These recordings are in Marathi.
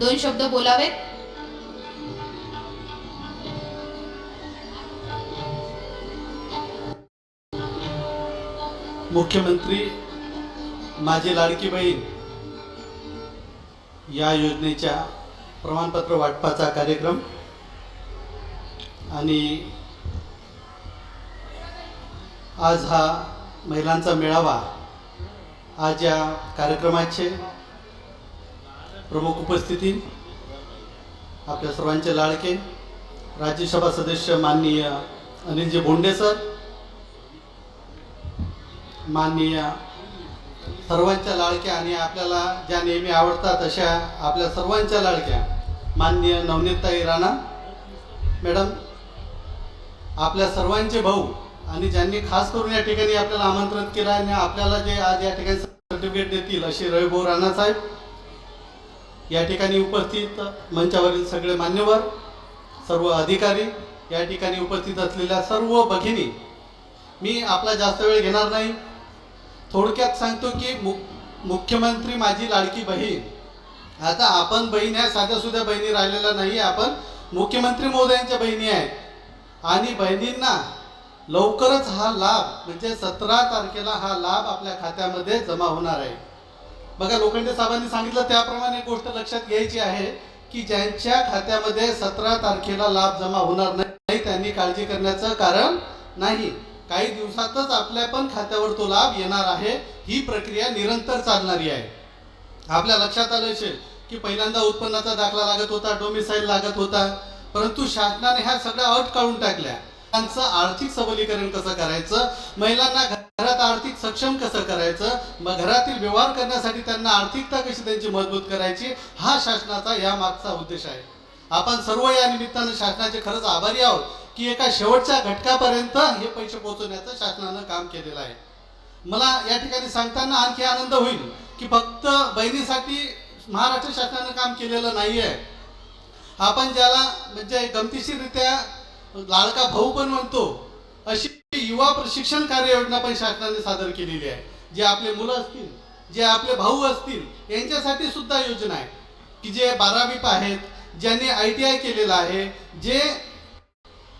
दोन शब्द बोलावेत. मुख्यमंत्री माझी लाडकी बहीण या योजनेच्या प्रमाणपत्र वाटपाचा कार्यक्रम आणि आज हा महिलांचा मेळावा आज या कार्यक्रमाचे प्रमुख उपस्थिती आपल्या सर्वांचे लाडके राज्यसभा सदस्य माननीय अनिलजी बोंडे सर माननीय सर्वांच्या लाडक्या आणि आपल्याला ज्या नेहमी आवडतात अशा आपल्या सर्वांच्या लाडक्या माननीय नवनीतताई राणा. मॅडम आपल्या सर्वांचे भाऊ आणि ज्यांनी खास करून या ठिकाणी आपल्याला आमंत्रित केलं आणि आपल्याला जे आज या ठिकाणी सर्टिफिकेट देतील असे रविभाऊ राणा साहेब या ठिकाणी उपस्थित मंचावरील सगळे मान्यवर सर्व अधिकारी या ठिकाणी उपस्थित असलेल्या सर्व भगिनी. मी आपला जास्त वेळ घेणार नाही. थोडक्यात सांगतो की मु मुख्यमंत्री माझी लाडकी बहीण. आता आपण बहीण ह्या साध्यासुद्धा बहिणी राहिलेल्या नाही आपण. मुख्यमंत्री महोदयांच्या बहिणी आहेत. आणि बहिणींना लवकरच हा लाभ म्हणजे सतरा तारखेला हा लाभ आपल्या खात्यामध्ये जमा होणार आहे. बघा लोखंडे साहेबांनी सांगितलं त्याप्रमाणे एक गोष्ट लक्षात घ्यायची आहे की ज्यांच्या खात्यामध्ये सतरा तारखेला लाभ जमा होणार नाही त्यांनी काळजी करण्याचं कारण नाही. काही दिवसातच आपल्या पण खात्यावर तो लाभ येणार आहे ही प्रक्रिया निरंतर चालणारी आहे. आपल्या लक्षात आलं असेल की पहिल्यांदा उत्पन्नाचा दाखला लागत होता डोमिसाईल लागत होता परंतु शासनाने ह्या सगळ्या अट काढून टाकल्या. महिलांचं आर्थिक सबलीकरण कसं करायचं? महिलांना घरात आर्थिक सक्षम कसं करायचं? मग घरातील व्यवहार करण्यासाठी त्यांना आर्थिकता कशी त्यांची मजबूत करायची? हा शासनाचा या मागचा उद्देश आहे. आपण सर्व या निमित्तानं शासनाचे खरंच आभारी आहोत की एका शेवटच्या घटकापर्यंत हे पैसे पोहोचवण्याचं शासनानं काम केलेलं आहे. मला या ठिकाणी सांगताना आणखी आनंद होईल की फक्त बहिणीसाठी महाराष्ट्र शासनानं काम केलेलं नाही आहे आपण ज्याला म्हणजे गमतीशीरित्या लाडका भाऊ पण म्हणतो अशी युवा प्रशिक्षण कार्य योजना पण शासनाने सादर केलेली आहे. जे आपले मुलं असतील जे आपले भाऊ असतील यांच्यासाठी सुद्धा योजना आहे. की जे बारावी आहेत ज्यांनी आय टी आय केलेलं आहे जे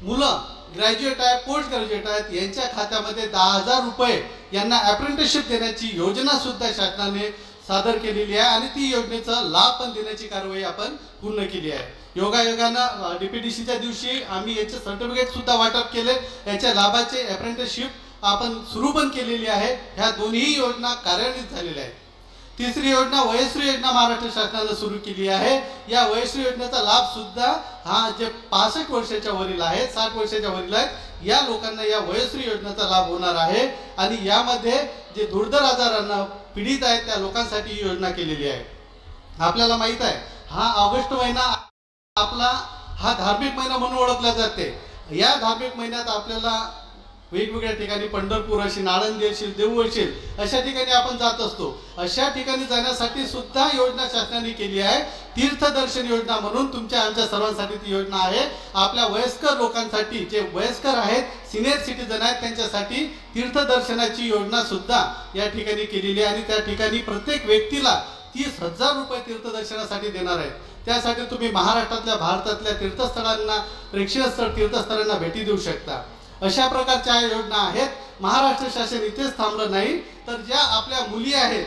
मुलं ग्रॅज्युएट आहे पोस्ट ग्रॅज्युएट आहेत यांच्या खात्यामध्ये दहा हजार रुपये यांना अप्रेंटिसशिप देण्याची योजना सुद्धा शासनाने सादर केलेली आहे आणि ती योजनेचा लाभ पण देण्याची कारवाई आपण पूर्ण केली आहे. योगायोगानं डीपीडीसीच्या दिवशी आम्ही याचे सर्टिफिकेट सुद्धा वाटप केले. याच्या लाभाचे अप्रेंटिसशिप आपण सुरू पण केलेली आहे. ह्या दोन्ही योजना कार्यान्वित झालेल्या आहेत. तिसरी योजना वयश्री योजना महाराष्ट्र शासनानं सुरू केली आहे. या वयश्री योजनेचा लाभ सुद्धा हा जे पासष्ट वर्षाच्या वरील आहेत साठ वर्षाच्या वरील आहेत या लोकांना या वयश्री योजनेचा लाभ होणार आहे. आणि यामध्ये जे दुर्धर आजारांना पीडित आहेत त्या लोकांसाठी ही योजना केलेली आहे. आपल्याला माहीत आहे हा ऑगस्ट महिना आपला हा धार्मिक महिना म्हणून ओळखला जाते. या धार्मिक महिन्यात आपल्याला वेगवेगळ्या ठिकाणी पंढरपूर असेल आळंदी असेल देऊ असेल अशा ठिकाणी आपण जात असतो. अशा ठिकाणी जाण्यासाठी सुद्धा योजना शासनाने केली आहे. तीर्थदर्शन योजना म्हणून तुमच्या आमच्या सर्वांसाठी ती योजना आहे. आपल्या वयस्कर लोकांसाठी जे वयस्कर आहेत सिनियर सिटीजन आहेत त्यांच्यासाठी तीर्थदर्शनाची योजना सुद्धा या ठिकाणी केलेली आहे. आणि त्या ठिकाणी प्रत्येक व्यक्तीला तीस हजार रुपये तीर्थदर्शनासाठी देणार आहेत त्यासाठी तुम्ही महाराष्ट्रातल्या भारतातल्या तीर्थस्थळांना प्रेक्षणीय स्थळ तीर्थस्थळांना भेटी देऊ शकता. अशा प्रकारच्या योजना आहेत. महाराष्ट्र शासन इथेच थांबलं नाही. तर ज्या आपल्या मुली आहेत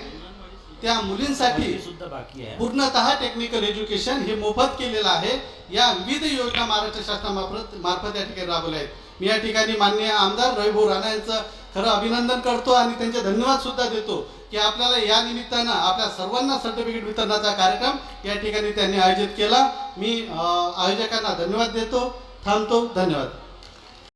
त्या मुलींसाठी सुद्धा बाकी आहे. पूर्णतः टेक्निकल एज्युकेशन हे मोफत केलेलं आहे. या विविध योजना महाराष्ट्र शासनामार्फत मार्फत या ठिकाणी राबवल्या आहेत. मी या ठिकाणी माननीय आमदार रविभाऊ राणा यांचं खरं अभिनंदन करतो आणि त्यांचे धन्यवाद सुद्धा देतो की आपल्याला या निमित्तानं आपल्या सर्वांना सर्टिफिकेट वितरणाचा कार्यक्रम या ठिकाणी त्यांनी आयोजित केला. मी आयोजकांना धन्यवाद देतो. थांबतो. धन्यवाद.